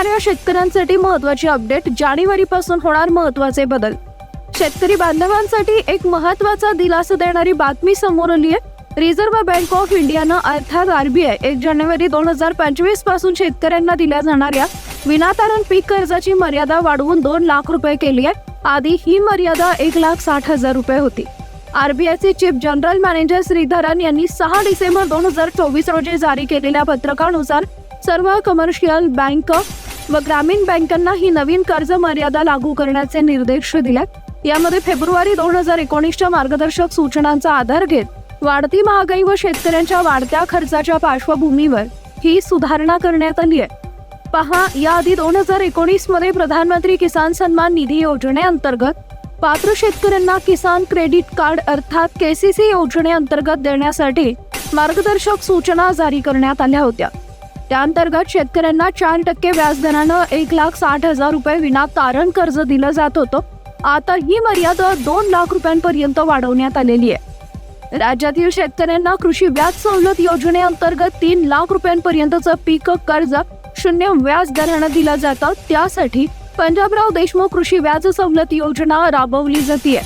करणाऱ्या शेतकऱ्यांसाठी महत्वाची अपडेट जानेवारी पासून होणार महत्त्वाचे बदल. शेतकरी बांधवांसाठी एक महत्त्वाचा दिलासा देणारी बातमी समोर आली आहे रिझर्व्ह बँक ऑफ इंडियानं अर्थात आरबीआय एक जानेवारी दोन हजार पंचवीसपासून शेतकऱ्यांना दिल्या जाणाऱ्या विनातारण पीक कर्जाची मर्यादा वाढवून दोन लाख रुपये केली आहे. आधी ही मर्यादा एक लाख साठ हजार रुपये होती. आरबीआयचे चीफ जनरल मॅनेजर श्रीधरन यांनी सहा डिसेंबर दोन हजार चोवीस रोजी जारी केलेल्या पत्रकानुसार सर्व कमर्शियल बँक व ग्रामीण बँकांना ही नवीन कर्ज मर्यादा लागू करण्याचे निर्देश दिल्यात यामध्ये फेब्रुवारी दोन हजार एकोणीसच्या मार्गदर्शक सूचनांचा आधार घेत वाढती महागाई व शेतकऱ्यांच्या वाढत्या खर्चाच्या पार्श्वभूमीवर ही सुधारणा करण्यात आली आहे. पहा याआधी दोन हजार एकोणीसमध्ये प्रधानमंत्री किसान सन्मान निधी योजनेअंतर्गत पात्र शेतकऱ्यांना किसान क्रेडिट कार्ड अर्थात केसीसी योजनेअंतर्गत देण्यासाठी मार्गदर्शक सूचना जारी करण्यात आल्या होत्या. त्याअंतर्गत शेतकऱ्यांना चार टक्के व्याजदरानं एक लाख साठ हजार रुपये विना तारण कर्ज दिलं जात होतं. आता ही मर्यादा दोन लाख रुपयांपर्यंत वाढवण्यात आलेली आहे. राज्यातील शेतकऱ्यांना कृषी व्याज सवलत योजनेअंतर्गत तीन लाख रुपयांपर्यंतचं पीक कर्ज शून्य व्याज दरानं दिलं जातं. त्यासाठी पंजाबराव देशमुख कृषी व्याज सवलत योजना राबवली जाते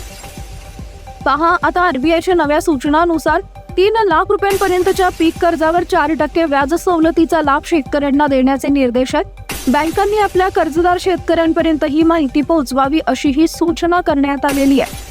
पहा आता आरबीआयच्या नव्या सूचनानुसार तीन लाख रुपयांपर्यंतच्या पीक कर्जावर चार टक्के व्याज सवलतीचा लाभ शेतकऱ्यांना देण्याचे निर्देश आहेत बँकांनी आपल्या कर्जदार शेतकऱ्यांपर्यंत ही माहिती पोहोचवावी अशी ही सूचना करण्यात आलेली आहे.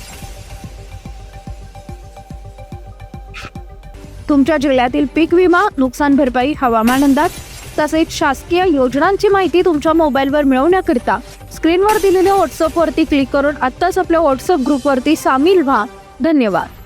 तुमच्या जिल्ह्यातील पीक विमा नुकसान भरपाई हवामान अंदाज तसेच शासकीय योजनांची माहिती तुमच्या मोबाईलवर मिळवण्याकरिता स्क्रीनवर दिलेल्या व्हॉट्सअपवरती क्लिक करून आत्ताच आपल्या व्हॉट्सअप ग्रुपवरती सामील व्हा. धन्यवाद.